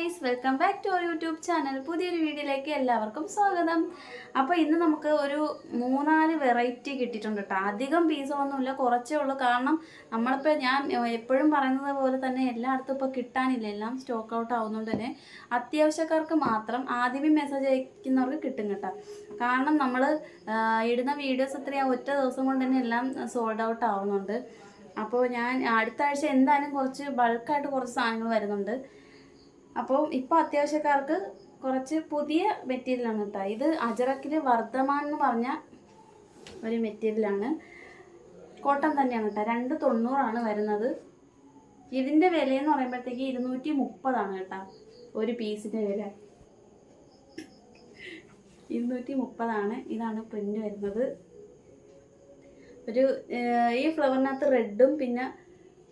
Guys welcome back to our YouTube channel പുതിയൊരു വീഡിയോയിലേക്ക് എല്ലാവർക്കും സ്വാഗതം. അപ്പോൾ ഇന്ന് നമുക്ക് ഒരു മൂന്നാൽ വെറൈറ്റി കിട്ടിയിട്ടുണ്ട് കേട്ടോ. അധികം പീസൊന്നുമില്ല കുറച്ചേ ഉള്ളൂ. കാരണം നമ്മളിപ്പോൾ ഞാൻ എപ്പോഴും പറയുന്നത് പോലെ തന്നെ എല്ലായിടത്തും ഇപ്പോൾ കിട്ടാനില്ല. എല്ലാം സ്റ്റോക്ക് ഔട്ട് ആവുന്നതുകൊണ്ട് തന്നെ അത്യാവശ്യക്കാർക്ക് മാത്രം ആദ്യമേ മെസ്സേജ് അയക്കുന്നവർക്ക് കിട്ടും കേട്ടോ. കാരണം നമ്മൾ ഇടുന്ന വീഡിയോസ് അത്രയും ഒറ്റ ദിവസം കൊണ്ട് തന്നെ എല്ലാം സോൾഡ് ഔട്ട് ആവുന്നുണ്ട്. അപ്പോൾ ഞാൻ അടുത്ത ആഴ്ച എന്തായാലും കുറച്ച് ബൾക്കായിട്ട് കുറച്ച് സാധനങ്ങൾ വരുന്നുണ്ട്. അപ്പോൾ ഇപ്പോൾ അത്യാവശ്യക്കാർക്ക് കുറച്ച് പുതിയ മെറ്റീരിയലാണ് കേട്ടോ ഇത് അജറക്കിൽ വർദ്ധമാൻ എന്ന് പറഞ്ഞ ഒരു മെറ്റീരിയലാണ്. കോട്ടൺ തന്നെയാണ് കേട്ടോ രണ്ട് തൊണ്ണൂറാണ് വരുന്നത്. ഇതിന്റെ വിലയെന്ന് പറയുമ്പോഴത്തേക്ക് ഇരുന്നൂറ്റി മുപ്പതാണ് കേട്ടോ ഒരു പീസിന്റെ വില. ഇരുന്നൂറ്റി മുപ്പതാണ്. ഇതാണ് പ്രിന്റ് വരുന്നത്. ഒരു ഈ ഫ്ലവറിനകത്ത് റെഡും പിന്നെ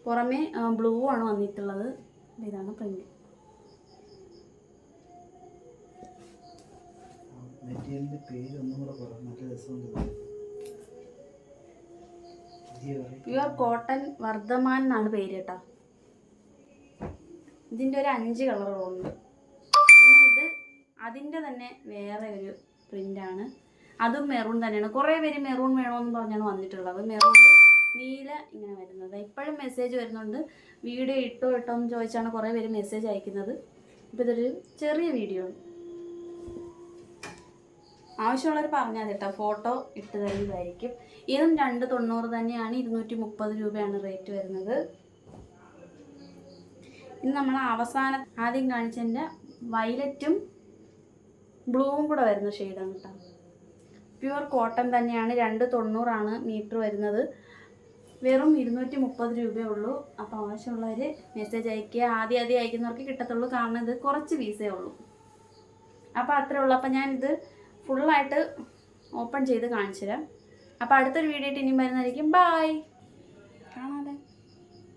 പുറമേ ബ്ലൂ ആണ് വന്നിട്ടുള്ളത്. ഇതാണ് പ്രിന്റ്. മെറ്റീരിയലിന്റെ പേര് ഒന്നും കൂടെ പറയാം നല്ല രസമുണ്ട് പ്യുവർ കോട്ടൺ വർദ്ധമാൻ എന്നാണ് പേര് കേട്ടോ. ഇതിന്റെ ഒരു അഞ്ച് കളറുകളുണ്ട് പിന്നെ ഇത് അതിന്റെ തന്നെ വേറെ ഒരു പ്രിന്റാണ് അതും മെറൂൺ തന്നെയാണ്. കുറേ പേര് മെറൂൺ വേണമെന്ന് പറഞ്ഞാണ് വന്നിട്ടുള്ളത്. മെറൂണിൽ നീല ഇങ്ങനെ വരുന്നത്. ഇപ്പോഴും മെസ്സേജ് വരുന്നുണ്ട്. വീഡിയോ ഇട്ടോ ഇട്ടോ എന്ന് ചോദിച്ചാണ് കുറേ പേര് മെസ്സേജ് അയക്കുന്നത്. ഇപ്പോൾ ഇതൊരു ചെറിയ വീഡിയോ ആണ്. ആവശ്യമുള്ളവർ പറഞ്ഞാൽ മതി കേട്ടോ. ഫോട്ടോ ഇട്ട് തരുന്നതായിരിക്കും. ഇതും രണ്ട് തൊണ്ണൂറ് തന്നെയാണ്. ഇരുന്നൂറ്റി മുപ്പത് രൂപയാണ് റേറ്റ് വരുന്നത്. ഇന്ന് നമ്മൾ അവസാന ആദ്യം കാണിച്ചതിന്റെ വൈലറ്റും ബ്ലൂവും കൂടെ വരുന്ന ഷെയ്ഡാണ് കേട്ടോ. പ്യുവർ കോട്ടൺ തന്നെയാണ്. രണ്ട് തൊണ്ണൂറാണ് മീറ്റർ വരുന്നത്. വെറും ഇരുന്നൂറ്റി മുപ്പത് രൂപയേ ഉള്ളൂ. അപ്പോൾ ആവശ്യമുള്ളവർ മെസ്സേജ് അയക്കുക ആദ്യം ആദ്യം അയക്കുന്നവർക്ക് കിട്ടത്തുള്ളൂ. കാരണം ഇത് കുറച്ച് പീസേ ഉള്ളൂ. അപ്പോൾ അത്രേ ഉള്ളൂ. അപ്പോൾ ഞാനിത് ഫുള്ളായിട്ട് ഓപ്പൺ ചെയ്ത് കാണിച്ചു തരാം അപ്പോൾ അടുത്തൊരു വീഡിയോ ആയിട്ട് ഇനിയും വരുന്നതായിരിക്കും. ബായ് കാണാതെ.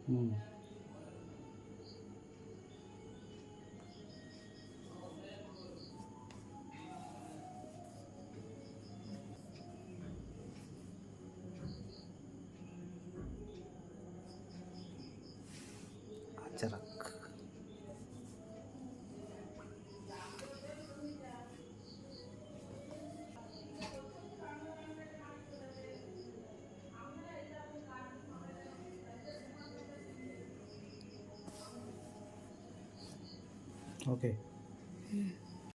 ഉം. Okay okay.